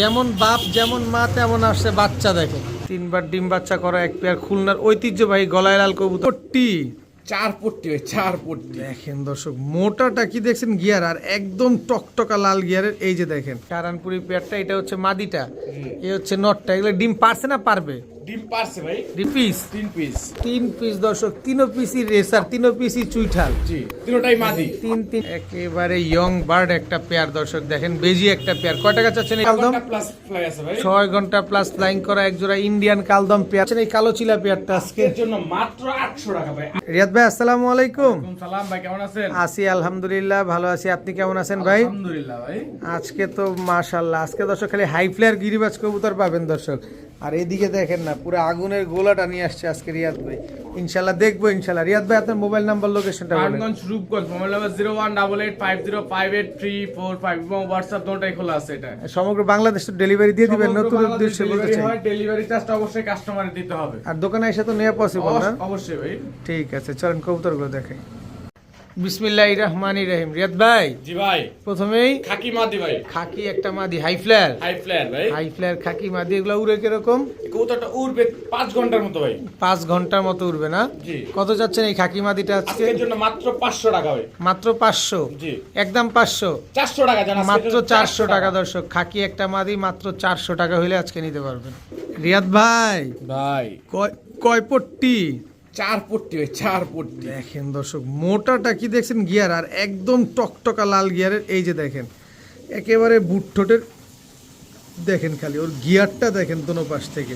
যেমন বাপ যেমন মা তেমন আসছে বাচ্চা দেখে তিনবার ডিম বাচ্চা করা এক পেয়ার খুলনার ঐতিহ্যবাহী গলায় লাল কবুতরটি চার পট্টি ভাই চার পট্টি। দেখেন দর্শক মোটাটা কি দেখছেন? গিয়ার আর একদম টকটকা লাল গিয়ারের এই যে দেখেন। কারানপুরি পেয়ারটা এটা হচ্ছে মাদিটা। এ হচ্ছে নটটা এগুলো ডিম পারছে না পারবে? ডিম পারছে ভাই। ডিম পিস তিন পিস তিন পিস দর্শক তিনো পিসই রেসার তিনো পিসই চুইঠাল। জি তিনটাই মাদি। তিন তিন একেবারে ইয়ং বার্ড একটা পেয়ার দর্শক দেখেন বেজি একটা পেয়ার কয় টাকা চাচ্ছেন এই কালদম? প্লাস ফ্লাই আছে ভাই। ছয় ঘণ্টা প্লাস ফ্লাইং করা এক জোড়া ইন্ডিয়ান কালদম পেয়ার এই কালো চিলা পেয়ারটা আজকে? এর জন্য মাত্র আটশো টাকা ভাই। রিয়াদ ভাই আসসালামু আলাইকুম। সালাম ভাই কেমন আছেন? আছি আলহামদুলিল্লাহ ভালো আছি। আপনি কেমন আছেন ভাই? আলহামদুলিল্লাহ ভাই। আজকে তো মাশাল্লাহ আজকে দর্শক খালি হাই ফ্লেয়ার গিরিবাজ কবুতর পাবেন দর্শক। আর এদিকে দেখেন না পুরো আগুনের গোলাটা নিয়ে আসছে আজকে রিয়াদ ভাই। ইনশাল্লাহ দেখব ইনশাল্লাহ। রিয়াদ ভাই আপনার মোবাইল নাম্বার লোকেশনটা বলেন। Rupganj mobile number zero one double eight five zero five eight three four five এবং হোয়াটসঅ্যাপ দুটাই খোলা আছে এটা। সমগ্র বাংলাদেশ তো ডেলিভারি দিয়ে দিবেন নতুন উদ্দেশ্যে বলতে চাই। ডেলিভারি চার্জটা অবশ্যই কাস্টমারে দিতে হবে। আর দোকানে এসে তো নেওয়া পসিবল না? অবশ্যই ভাই। ঠিক আছে চলেন কবুতরগুলো দেখাই। বিসমিল্লাহ রহমান রহিম। রিয়াদ ভাই? জি ভাই। প্রথমেই খাকি মাদি ভাই। খাকি একটা মাদি হাই ফ্লেয়ার হাই ফ্ল্যার ভাই। হাই ফ্লেয়ার খাকি মাদি এগুলো উড়ে কীরকম? কৌতাটা উড়বে পাঁচ ঘণ্টার মতো ভাই। পাঁচ ঘণ্টার মতো উড়বে না? জি। কত যাচ্ছেন এই খাকি মাদিটা আজকে? আজকের জন্য মাত্র পাঁচশো টাকা ভাই। মাত্র পাঁচশো? জি। একদম পাঁচশো? চারশো টাকা জানা মাত্র চারশো টাকা। দর্শক খাকি একটা মাদি মাত্র চারশো টাকা হইলে আজকে নিতে পারবেন। রিয়াদ ভাই ভাই। কয় কয় পট্টি চার পট্টি ভাই চার পট্টি দেখেন দর্শক মোটাটা কি দেখছেন? গিয়ার আর একদম টকটকা লাল গিয়ারের এই যে দেখেন একেবারে বুট ঠোঁটের দেখেন খালি ওর গিয়ারটা দেখেন দোনো পাশ থেকে।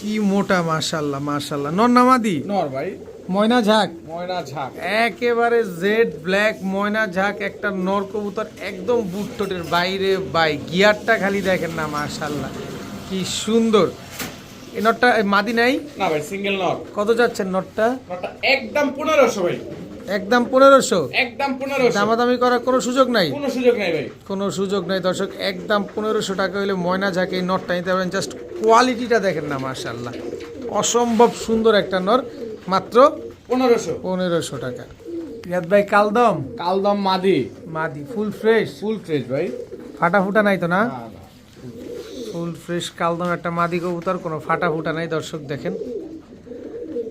কি মোটা মাশাল্লাহ মাশাল্লাহ। নন্নামাদি নর ভাই। ময়না ঝাঁক? ময়না ঝাঁক। একেবারে জেড ব্ল্যাক ময়না ঝাঁক একটা নর কবুতর একদম বুট ঠোঁটের বাইরে বাই গিয়ারটা খালি দেখেন না মাশাল্লাহ। কি সুন্দর। এই নটটা এই মাদি নাই? না ভাই সিঙ্গেল নর কত যাচ্ছেন নটটা? নরটা একদম পনেরোশো ভাই। একদম পনেরোশো? একদম পনেরোশো। দামাদামি করার কোনো সুযোগ নাই? কোনো সুযোগ নাই ভাই। কোনো সুযোগ নাই দর্শক একদম পনেরোশো টাকা হইলে ময়না ঝাঁকে এই নটটা নিতে পারেন জাস্ট কোয়ালিটিটা দেখেন না মার্শাল্লাহ অসম্ভব সুন্দর একটা নর মাত্র পনেরোশো। পনেরোশো টাকা। রিয়াদ ভাই কালদম? কালদম মাদি। মাদি ফুল ফ্রেশ ফুল ফ্রেশ ভাই। ফাটা ফুটা নাই তো না? না। ফুল ফ্রেশ কালদম একটা মাদি কবুতর কোনো ফাটা ফুটা নাই দর্শক দেখেন।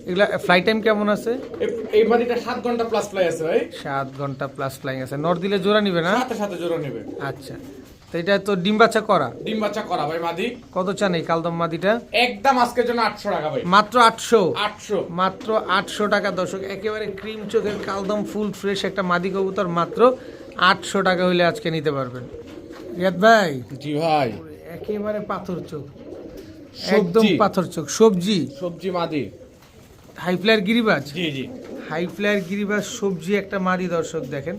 এগুলা ফ্লাইট টাইম কেমন আছে? এই- মাদিটা সাত ঘণ্টা প্লাস ফ্লাই আছে ভাই। সাত ঘণ্টা প্লাস ফ্লাইং আছে। নর দিলে জোড়া নিবে না? সাথে সাথে জোড়া নেবে। আচ্ছা। তো এটা তো ডিম বাচ্চা করা? ডিম বাচ্চা করা ভাই মাদি। কত চান এই কালদম মাদিটা? একদম আজকের জন্য আটশো টাকা ভাই। মাত্র আটশো? আটশো। মাত্র আটশো টাকা দর্শক। একেবারে ক্রিম চোখের কালদম ফুল ফ্রেশ একটা মাদি কবুতর মাত্র আটশো টাকা হইলে আজকে নিতে পারবেন। রিয়াদ ভাই? জি ভাই। একেবারে পাথর চোখ। একদম পাথর চোখ। সবজি। সবজি মাদি। হাই ফ্লায়ার গিরিবাজ? জি জি। হাই ফ্লায়ার গিরিবাজ সবজি একটা মাদি দর্শক দেখেন।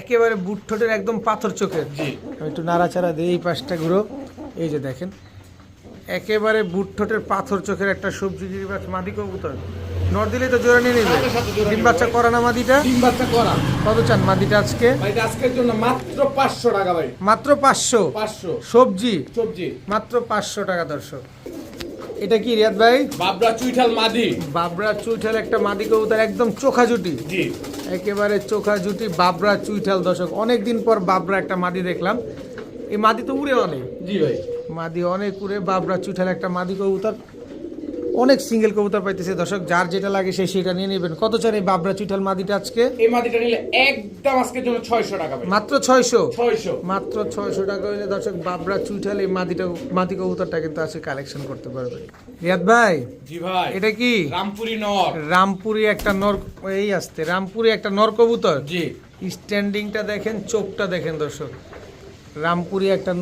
একেবারে বুট ঠোঁটের একদম পাথর চোখের। জি। আমি একটু নাড়াচাড়া দিই এই পাশটা ঘুরো। এই যে দেখেন। একেবারে বুট ঠোঁটের পাথর চোখের একটা সবজি গিরিবাজ মাদি কবুতর। নর দিলেই তো জোড়া নিয়ে নেবে। ডিম বাচ্চা। করা না মাদিটা? ডিম বাচ্চা করা। কত চান মাদিটা আজকে? ভাই আজকের জন্য মাত্র পাঁচশো টাকা ভাই। মাত্র পাঁচশো? পাঁচশো। সবজি? সবজি। মাত্র পাঁচশো টাকা দর্শক। এটা কি রিয়াদ ভাই? বাবরা চুইঠাল মাদি। বাবরা চুইঠাল একটা মাদি কবুতর একদম চোখা জুটি জি। একেবারে চোখা জুটি বাবরা চুইঠাল দর্শক। অনেকদিন পর বাবরা একটা মাদি দেখলাম। এই মাদি তো উড়ে অনেক। জি ভাই। মাদি অনেক উড়ে বাবরা চুইঠাল একটা মাদি কবুতর। অনেক সিঙ্গেল কবুতর পাইতেছে। দর্শক যার যেটা লাগে সে সেটা নিয়ে নেবেন। কত চান এই বাবরা চুইঠাল মাদিটা আজকে? এই মাদিটা নিলে একদম আজকের জন্য ছয়শো টাকা মাত্র ছয়শো? ছয়শো। মাত্র ছয়শো টাকা হইলে দর্শক বাবরা চুইঠাল এই মাদিটা মাদি কবুতরটা কিন্তু আজকে কালেকশন করতে পারবেন। রিয়াদ ভাই জি ভাই। এটা কি? রামপুরি নর। রামপুরি একটা নর এই আসতে রামপুরি একটা নর কবুতর? জি। স্ট্যান্ডিংটা দেখেন চোখটা দেখেন দর্শক। রামপুরি একটা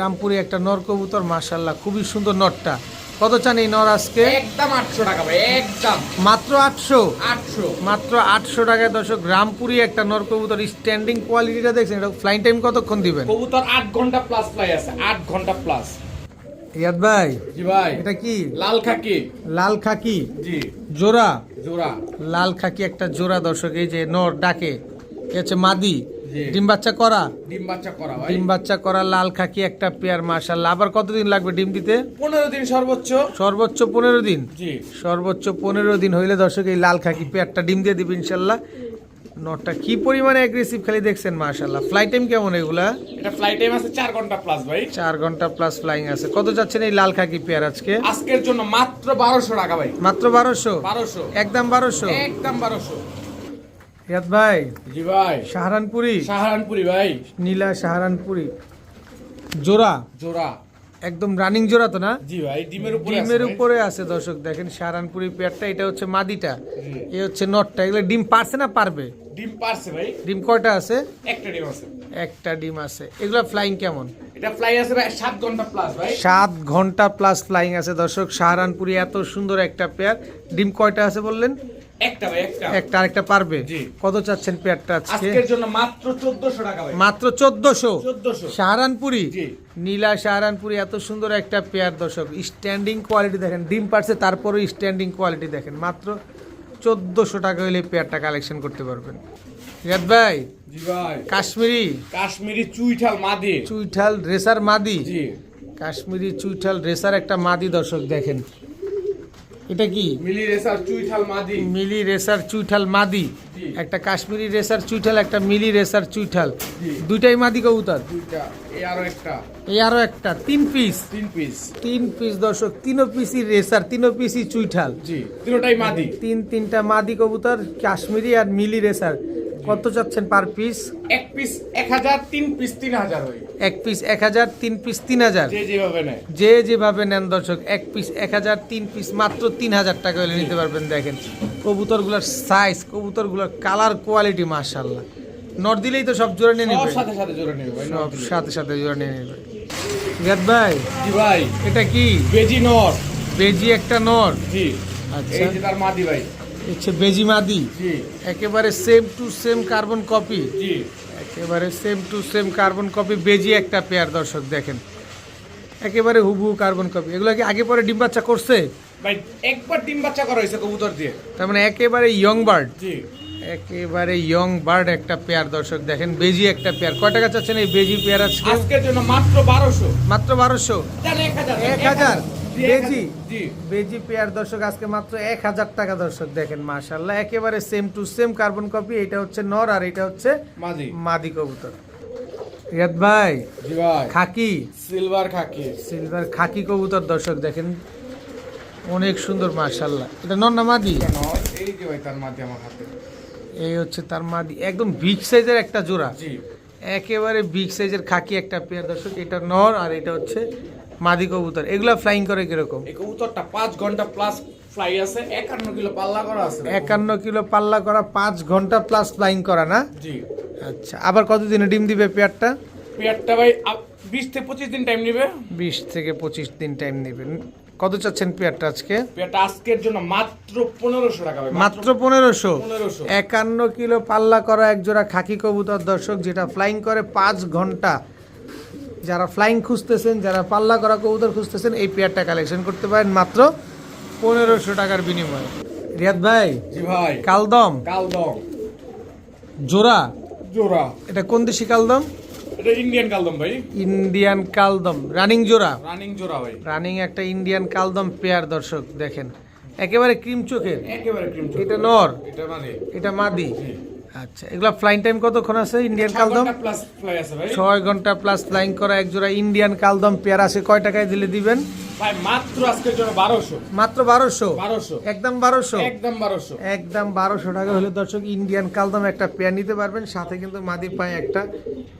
রামপুরি একটা নর কবুতর মাশাল্লাহ খুবই সুন্দর নরটা। কত চান এই নর আজকে? একদম আটশো টাকা ভাই একদম। মাত্র আটশো? আটশো। মাত্র আটশো টাকায় দর্শক রামপুরি একটা নর কবুতর স্ট্যান্ডিং কোয়ালিটিটা দেখছেন এটা ফ্লাইং টাইম কতক্ষণ দিবেন? কবুতর আট ঘণ্টা প্লাস ফ্লাই আছে আট ঘণ্টা প্লাস ইয়াদ ভাই জি ভাই। এটা কি? লাল খাকি। লাল খাকি? জি। জোড়া? জোড়া। লাল খাকি একটা জোড়া দর্শক এই যে নর ডাকে এ হচ্ছে মাদি। ডিম বাচ্চা করা? ডিম বাচ্চা করা ভাই। ডিম বাচ্চা করা লাল খাকি একটা পেয়ার মাশাল্লাহ আবার কতদিন লাগবে ডিম দিতে? পনেরো দিন সর্বোচ্চ। সর্বোচ্চ পনেরো দিন? জি। সর্বোচ্চ পনেরো দিন হইলে দর্শক এই লাল খাকি পেয়ারটা ডিম দিয়ে দিবে ইনশাল্লাহ নটটা কি পরিমাণে অ্যাগ্রেসিভ খালি দেখছেন মাশাল্লাহ ফ্লাইট টাইম কেমন এগুলা? এটা ফ্লাইট টাইম আছে চার ঘণ্টা প্লাস ভাই। চার ঘণ্টা প্লাস ফ্লাইং আছে। কত যাচ্ছেন এই লাল খাকি পেয়ার আজকে? আজকের জন্য মাত্র বারোশো টাকা ভাই। মাত্র বারোশো? বারোশো। একদম বারোশো? একদম বারোশো। রিয়াদ ভাই জি ভাই। সাহারানপুরি। সাহারানপুরি ভাই। নীলা সাহারানপুরি। জোড়া? জোড়া। একদম রানিং জোড়া তো না? জি ভাই ডিমের উপরে ডিমের উপরে আছে দর্শক দেখেন সাহারানপুরি পেয়ারটা এটা হচ্ছে মাদিটা। জি। এ হচ্ছে নটটা এগুলো ডিম পারছে না পারবে? ডিম পারছে ভাই। ডিম কয়টা আছে? একটা ডিম আছে। একটা ডিম আছে। এগুলো ফ্লাইং কেমন? এটা ফ্লাই আছে ভাই সাত ঘণ্টা প্লাস ভাই। সাত ঘণ্টা প্লাস ফ্লাইং আছে দর্শক সাহারানপুরি এত সুন্দর একটা পেয়ার। ডিম কয়টা আছে বললেন? একটা ভাই একটা। একটা আরেকটা পারবে? কত চাচ্ছেন পেয়ারটা আজকে? আজকের জন্য মাত্র টাকা ভাই। সাহারানপুরি? নীলা সাহারানপুরি এত সুন্দর একটা পেয়ার দর্শক। স্ট্যান্ডিং কোয়ালিটি দেখেন ডিম পারছে তারপরে স্ট্যান্ডিং কোয়ালিটি দেখেন। মাত্র চোদ্দশো টাকা হলে পেয়ারটা কালেকশন করতে পারবেন। রিয়াদ ভাই জি ভাই। কাশ্মীরি? কাশ্মীরি চুইঠাল মাদি। চুইঠাল রেসার মাদি? জি। কাশ্মীরি চুইঠাল রেসার একটা মাদি দর্শক দেখেন। এটা কি? মিলি রেসার চুইঠাল মাদি। মিলি রেসার চুইঠাল মাদি। একটা কাশ্মীরি রেসার চুইঠাল একটা মিলি রেসার চুইঠাল। দুইটাই মাদি কবুতর? দুইটা। এই আরও একটা। এই আরও একটা তিন পিস তিন পিস তিন পিস দর্শক তিনও পিসই রেসার তিনও পিসই চুইঠাল। জি তিনটাই মাদি। তিন তিনটা মাদি কবুতর কাশ্মীরি আর মিলি রেসার। কত চাচ্ছেন পার পিস এক পিস এক হাজার তিন পিস তিন হাজার হয় এক পিস এক হাজার তিন পিস তিন হাজার। যে যেভাবে নেন দর্শক এক পিস এক হাজার তিন পিস মাত্র তিন হাজার টাকা হলে নিতে পারবেন দেখেন। কবুতরগুলোর সাইজ কবুতরগুলোর কালার কোয়ালিটি মার্শাল্লাহ নট দিলেই তো সব জোরে নিয়ে নেবে। সাথে সাথে জোরে নেবে সব সাথে সাথে জোড়া নিয়ে নেবে। রিয়াদ ভাই জি ভাই। এটা কি? বেজি নর। বেজি একটা নর। জি। আচ্ছা। এই যে তার মাদি ভাই। হচ্ছে বেজি মাদি একেবারে same to same carbon copy একেবারে same to same carbon copy বেজি একটা পেয়ার দর্শক দেখেন। একেবারে হুবহু কার্বন কপি এগুলো কি আগে পরে ডিম বাচ্চা করছে? ভাই একবার ডিম বাচ্চা করা হয়েছে কবুতর দিয়ে। তার মানে একেবারে ইয়ং বার্ড জি। একেবারে ইয়ং বার্ড একটা পেয়ার দর্শক দেখেন বেজি একটা পেয়ার কয় টাকা চাচ্ছেন এই বেজি পেয়ার আজকে? আজকের জন্য মাত্র বারোশো। মাত্র বারোশো? এক হাজার? বেজি? বেজি পেয়ার দর্শক আজকে মাত্র এক হাজার টাকা দর্শক দেখেন মাশাল্লাহ একেবারে same to same carbon copy এটা হচ্ছে নর আর এটা হচ্ছে মাদি। মাদি কবুতর। রিয়াদ ভাই খাকি? সিলভার খাকি। সিলভার খাকি কবুতর দর্শক দেখেন। অনেক সুন্দর মাশাল্লাহ এটা নর না মাদি? এই যে ভাই তার মাদি আমার হাতে। এই হচ্ছে তার মাদি। একদম বিগ সাইজের একটা জোড়া। একেবারে বিগ সাইজের খাকি একটা পেয়ার দর্শক এটা নর আর এটা হচ্ছে মাদি কবুতর। এগুলো ফ্লাইং করে কীরকম? এই কবুতরটা পাঁচ ঘণ্টা প্লাস ফ্লাই আছে একান্ন কিলো পাল্লা করা আছে। একান্ন কিলো পাল্লা করা পাঁচ ঘণ্টা প্লাস ফ্লাইং করা না? জি। আচ্ছা আবার কতদিনে ডিম দিবে পেয়ারটা? পেয়ারটা ভাই বিশ থেকে পঁচিশ দিন টাইম নেবে। বিশ থেকে পঁচিশ দিন টাইম নেবেন কত চাচ্ছেন পেয়ারটা আজকে? পেয়ারটা আজকের জন্য মাত্র পনেরোশো টাকা মাত্র পনেরোশো? একান্ন কিলো পাল্লা করা এক জোড়া খাকি কবুতর দর্শক যেটা ফ্লাইং করে পাঁচ ঘণ্টা। যারা ফ্লাইং খুঁজতেছেন যারা পাল্লা করা কবুতর খুঁজতেছেন এই পেয়ারটা কালেকশন করতে পারেন মাত্র পনেরোশো টাকার বিনিময়ে। রিয়াদ ভাই জি ভাই। কালদম। কালদম। জোড়া? জোড়া। এটা কোন দেশি কালদম? এটা ইন্ডিয়ান কালদম ভাই। ইন্ডিয়ান কালদম। রানিং জোড়া? রানিং জোড়া ভাই। রানিং একটা ইন্ডিয়ান কালদম পেয়ার দর্শক দেখেন। একেবারে ক্রিম চোখের। একেবারে ক্রিম এটা নর। এটা মানে এটা মাদি। আচ্ছা এগুলা ফ্লাইং টাইম কতক্ষণ আছে? ইন্ডিয়ান কালদম? ছয় ঘণ্টা প্লাস ফ্লাইং করা এক জোড়া ইন্ডিয়ান কালদম পেয়ার আছে। কয় টাকায় দিলে দিবেন? মাত্র আজকের জন্য বারোশো। মাত্র বারোশো? বারোশো। একদম বারোশো? একদম বারোশো। একদম বারোশো টাকা হলে দর্শক ইন্ডিয়ান কালদম একটা পেয়ার নিতে পারবেন। সাথে কিন্তু মাদির পায়ে একটা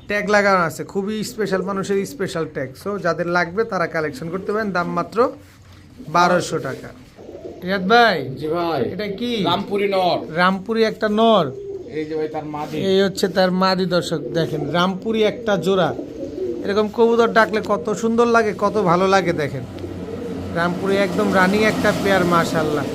ট্যাগ লাগানো আছে। খুবই স্পেশাল মানুষের স্পেশাল ট্যাগ সো যাদের লাগবে তারা কালেকশন করতে পারেন। দাম মাত্র বারোশো টাকা। রিয়াদ ভাই জি ভাই। এটা কি? রামপুরি নর। রামপুরি একটা নর। এই হচ্ছে তার মাদি দর্শক দেখেন রামপুরি একটা জোড়া। এরকম কবুতর ডাকলে কত সুন্দর লাগে কত ভালো লাগে দেখেন। রামপুরি একদম রানিং একটা পেয়ার মাশাল্লাহ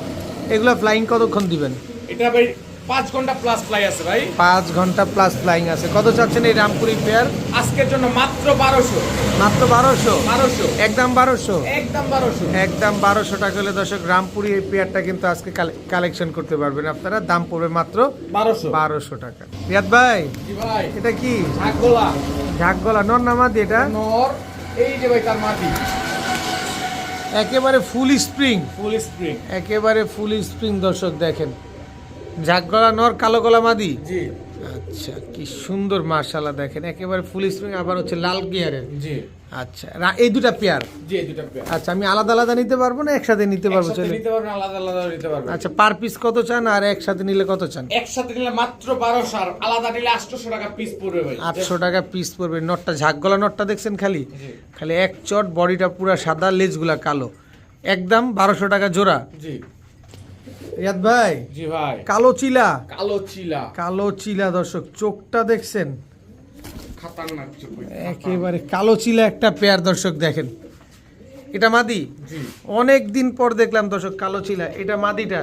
এগুলো ফ্লাইং কতক্ষণ দিবেন? এটা ভাই পাঁচ ঘণ্টা প্লাস ফ্লাই আছে ভাই। পাঁচ ঘণ্টা প্লাস ফ্লাইং আছে। কত চাচ্ছেন এই রামপুরি পেয়ার আজকের জন্য মাত্র বারোশো। মাত্র বারোশো? বারোশো। একদম বারোশো? একদম বারোশো। একদম বারোশো টাকা হলে দর্শক রামপুরি এই পেয়ারটা কিন্তু আজকে কালেকশন করতে পারবেন আপনারা। দাম পড়বে মাত্র বারোশো। বারোশো টাকা। রিয়াদ ভাই ভাই? এটা কি? ঝাকগোলা। ঝাক গলা নর নামাদি এটা? নর এই যে ভাই তার মাদি। একেবারে ফুল স্প্রিং ফুল স্প্রিং একেবারে ফুল স্প্রিং দর্শক দেখেন। ঝাঁক গলা নর কালো গলা মাদি? জি। আচ্ছা কি সুন্দর মার্শাল্লাহ দেখেন। একেবারে ফুল স্প্রিং আবার হচ্ছে লাল গিয়ারের জি। আচ্ছা এই দুটা পেয়ার জি এই দুটা পেয়ার আচ্ছা আমি আলাদা আলাদা নিতে পারব না একসাথে নিতে পারব? চলে নিতে পারবেন আলাদা আলাদা নিতে পারবেন। আচ্ছা পার পিস কত চান আর একসাথে নিলে কত চান? একসাথে নিলে মাত্র বারোশো আর আলাদা নিলে আটশোশো টাকা পিস পড়বে ভাই। আটশো টাকা পিস পড়বে। নটটা ঝাঁক গলা নটটা দেখছেন খালি? খালি এক চট বডিটা পুরা সাদা লেজগুলা কালো। একদম বারোশো টাকা জোড়া। জি। রিয়াদ ভাই? জি ভাই। কালো চিলা। কালো চিলা। কালো চিলা দর্শক চোখটা দেখছেন? একেবারে কালো চিলা একটা পেয়ার দর্শক দেখেন। এটা মাদি? অনেক দিন পর দেখলাম দর্শক কালো চিলা। এটা মাদিটা?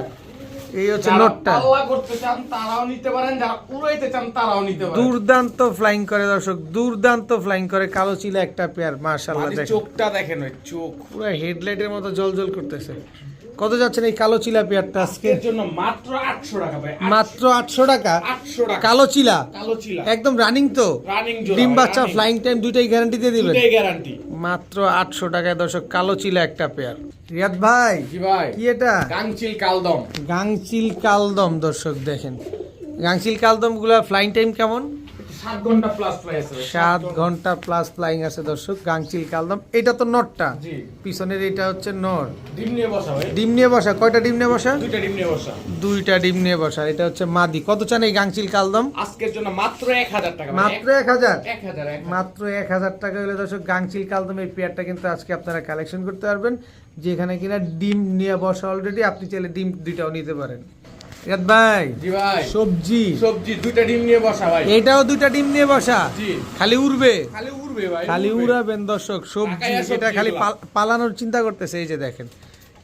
এই হচ্ছে নটটা। করতে চান তারাও নিতে পারেন। যারা উড়াইতে চান তারাও নিতে পারেন। দুর্দান্ত ফ্লাইং করে দর্শক দুর্দান্ত ফ্লাইং করে কালো চিলা একটা পেয়ার মাটির দেখেন। চোখটা দেখেন ওই চোখ। পুরো হেডলাইটের মতো জল জল করতেছে। কত যাচ্ছেন এই কালো চিলা পেয়ারটা আজকে? এর জন্য মাত্র আটশো টাকা ভাই মাত্র আটশো টাকা? আটশো টাকা। কালো চিলা? কালো চিলা। একদম রানিং তো? রানিং ডিম বাচ্চা ফ্লাইং টাইম দুইটাই গ্যারান্টি দিয়ে দিবেন? দুটাই গ্যারান্টি মাত্র আটশো টাকায় দর্শক কালো চিলা একটা পেয়ার। রিয়াদ ভাই জি ভাই। কি এটা? গাংচিল কালদম। গাংচিল কালদম দর্শক দেখেন। গাংচিল কালদমগুলা ফ্লাইং টাইম কেমন? সাত ঘণ্টা প্লাস প্রাইস আছে। সাত ঘণ্টা প্লাস ফ্লাইং আছে দর্শক গাংচিল কালদম। এটা তো নটটা। জি। পিছনের এটা হচ্ছে নর। ডিম নিয়ে বসা ভাই। ডিম নিয়ে বসা? কয়টা ডিম নিয়ে বসা? দুইটা ডিম নিয়ে বসা। দুইটা ডিম নিয়ে বসা। এটা হচ্ছে মাদি। কত চান এই গাংচিল কালদম? আজকের জন্য মাত্র এক হাজার টাকা মাত্র এক হাজার। মাত্র এক হাজার টাকা হলে দর্শক গাংচিল কালদম এই পেয়ারটা কিন্তু আজকে আপনারা কালেকশন করতে পারবেন। যেখানে কিনা ডিম নিয়ে বসা অলরেডি আপনি চাইলে ডিম দুইটাও নিতে পারেন। রিয়াদ ভাই জি ভাই। সবজি। সবজি দুইটা ডিম নিয়ে বসা ভাই। এটাও দুইটা ডিম নিয়ে বসা? জি। খালি উড়বে? খালি উড়বে ভাই খালি উড়াবেন দর্শক সবজি এটা খালি পালানোর চিন্তা করতেছে এই যে দেখেন।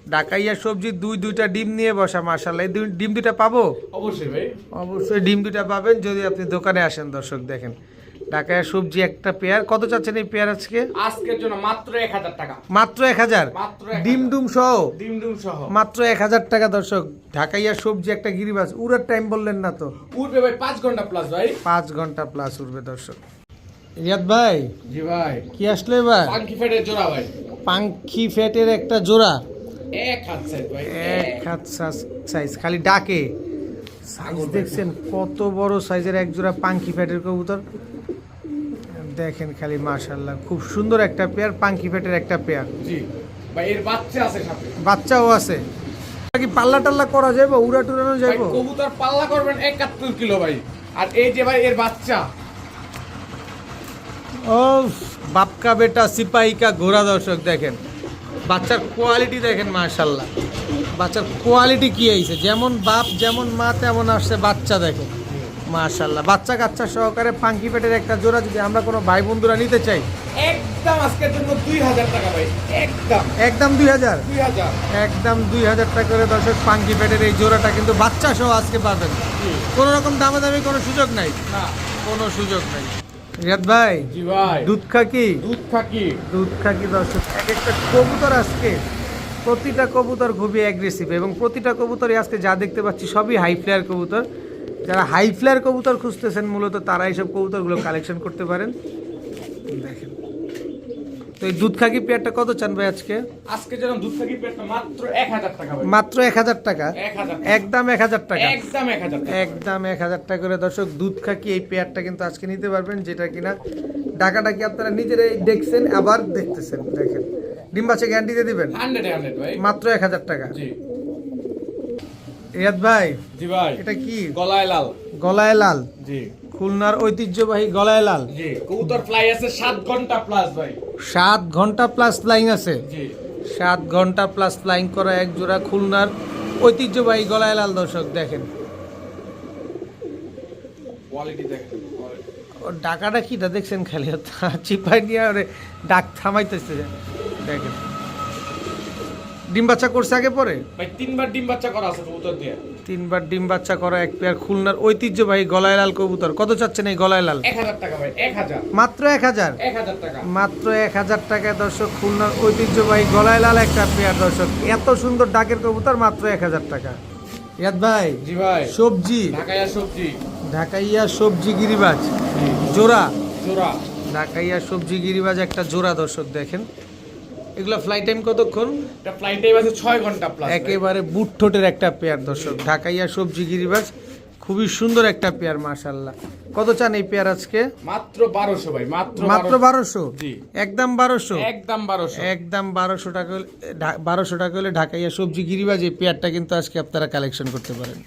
ডাকাইয়া সবজি দুই দুইটা ডিম নিয়ে বসা মার্শাল্লাহ এই দুই- ডিম দুইটা পাবো? অবশ্যই ভাই। অবশ্যই ডিম দুইটা পাবেন যদি আপনি দোকানে আসেন দর্শক দেখেন। ডাকাইয়া সবজি একটা পেয়ার। কত চাচ্ছেন এই পেয়ার আজকে? আজকের জন্য মাত্র এক হাজার টাকা। মাত্র এক হাজার? ডিম। ডুম সহ? ডিম ডিম সহ। মাত্র এক হাজার টাকা দর্শক। ঢাকাইয়া সবজি একটা গিরিবাস উড়ার টাইম বললেন না তো? উঠবে ভাই পাঁচ ঘণ্টা প্লাস ভাই। পাঁচ ঘণ্টা প্লাস উঠবে দর্শক। রিয়াদ ভাই জি ভাই। কি আসলো এবার? পাঙ্কি ফেটের জোড়া ভাই। পাঙ্খি ফ্যাটের একটা জোড়া। এক হাত সাইজ ভাই এক হাত সাইজ খালি ডাকে। সাইজ দেখছেন কত বড় সাইজের এক জোড়া পাঙ্কি ফ্যাটের কবুতর। দেখেন খালি মাশাল্লাহ খুব সুন্দর একটা পেয়ার পাঙ্কি ফ্যাটের একটা পেয়ার। জি ভাই এর বাচ্চা আছে সাথে। বাচ্চাও আছে। কি পাল্লা টাল্লা করা যাবে উড়া টুরানো যাবে কবুতর পাল্লা করবেন একাত্তর কিলো ভাই। আর এই যে ভাই এর বাচ্চা। ও বাপকা বেটা সিপাহী কা ঘোড়া দর্শক দেখেন। বাচ্চার কোয়ালিটি দেখেন মাশাল্লাহ বাচ্চার কোয়ালিটি কি হয়েছে যেমন বাপ যেমন মা তেমন আসছে বাচ্চা দেখো মাশাল্লাহ বাচ্চা কাচ্চা সহকারে পাঙ্কি পেটের একটা জোড়া যদি আমরা কোনো ভাই বন্ধুরা নিতে চাই। একদম আজকের জন্য দুই হাজার টাকা ভাই একদম। একদম দুই হাজার? দুই হাজার। একদম দুই হাজার টাকা করে দর্শক পাঙ্কি পেটের এই জোড়াটা কিন্তু বাচ্চা সহ আজকে পাবেন। কোনো রকম দামে দামে কোনো সুযোগ নাই? না। কোনো সুযোগ নাই। রিয়াদ ভাই জি ভাই। দুধ খা কি দুধ থাকি দুধ খাকি দর্শক এক একটা কবুতর আজকে প্রতিটা কবুতর খুবই অ্যাগ্রেসিভ এবং প্রতিটা কবুতরই আজকে যা দেখতে পাচ্ছি সবই হাই ফ্লেয়ার কবুতর। যারা হাই ফ্লেয়ার কবুতর খুঁজতেছেন মূলত তারা এইসব কবুতরগুলো কালেকশন করতে পারেন। দেখেন। তো এই দুধ খাকি পেয়ারটা কত চান ভাই আজকে? আজকে যেন দুধ পেটটা মাত্র এক হাজার টাকা মাত্র এক হাজার টাকা? এক হাজার একদম এক হাজার টাকা? একদম এক হাজার টাকা। একদম এক হাজার টাকা করে। দর্শক দুধ খাকি এই পেয়ারটা কিন্তু আজকে নিতে পারবেন যেটা কিনা ডাকাটাকি আপনারা নিজেরাই দেখছেন আবার দেখতেছেন। দেখেন। ডিম বাচ্চা গ্যারান্টি দিয়ে দিবেন? ভাই। মাত্র এক হাজার টাকা। জি। রিয়াদ ভাই জি ভাই। এটা কি? গলায় লাল। গলায় লাল? জি। খুলনার ঐতিহ্যবাহী গলায় লাল? জি কবুতর ফ্লাই আছে সাত ঘণ্টা প্লাস ভাই। সাত ঘণ্টা প্লাস ফ্লাইং আছে? জি। সাত ঘণ্টা প্লাস ফ্লাইং করা এক জোড়া খুলনার ঐতিহ্যবাহী গলায় লাল দর্শক দেখেন। কোয়ালিটি দেখেন ডাকাটা কিটা দেখছেন খালি চিপাই নিয়ে ডাক থামাইতেছে দেখেন। ডিম বাচ্চা করছে আগে পরে? ভাই তিনবার ডিম বাচ্চা করা আছে কবুতর দিয়ে। তিনবার ডিম বাচ্চা করা এক পেয়ার খুলনার ঐতিহ্যবাহী গলায় লাল কবুতর। কত চাচ্ছেন এই গলায় লাল? এক হাজার টাকা ভাই এক হাজার। মাত্র এক হাজার? এক হাজার টাকা। মাত্র এক হাজার টাকায় দর্শক খুলনার ঐতিহ্যবাহী গলায় লাল একটা পেয়ার দর্শক। এত সুন্দর ডাকের কবুতর মাত্র এক হাজার টাকা। ইয়াদ ভাই জি ভাই। সবজি। ঢাকাইয়া সবজি। ঢাকাইয়া সবজি গিরিবাজ। জোড়া। জোড়া। ঢাকাইয়া সবজি গিরিবাজ একটা জোড়া দর্শক দেখেন। এগুলো ফ্লাইট টাইম কতক্ষণ? এটা ফ্লাইট টাইম আছে ছয় ঘণ্টা প্লাস একেবারে বুট ঠোঁটের একটা পেয়ার দর্শক। ঢাকাইয়া সবজি গিরিবাজ খুবই সুন্দর একটা পেয়ার মাশাল্লাহ কত চান এই পেয়ার আজকে? মাত্র বারোশো ভাই মাত্র মাত্র 1200 বারোশো? জি। একদম বারোশো? একদম বারোশো। একদম বারোশো টাকা বারোশো টাকা হলে ঢাকাইয়া সবজি গিরিবাজ এই পেয়ারটা কিন্তু আজকে আপনারা কালেকশন করতে পারেন।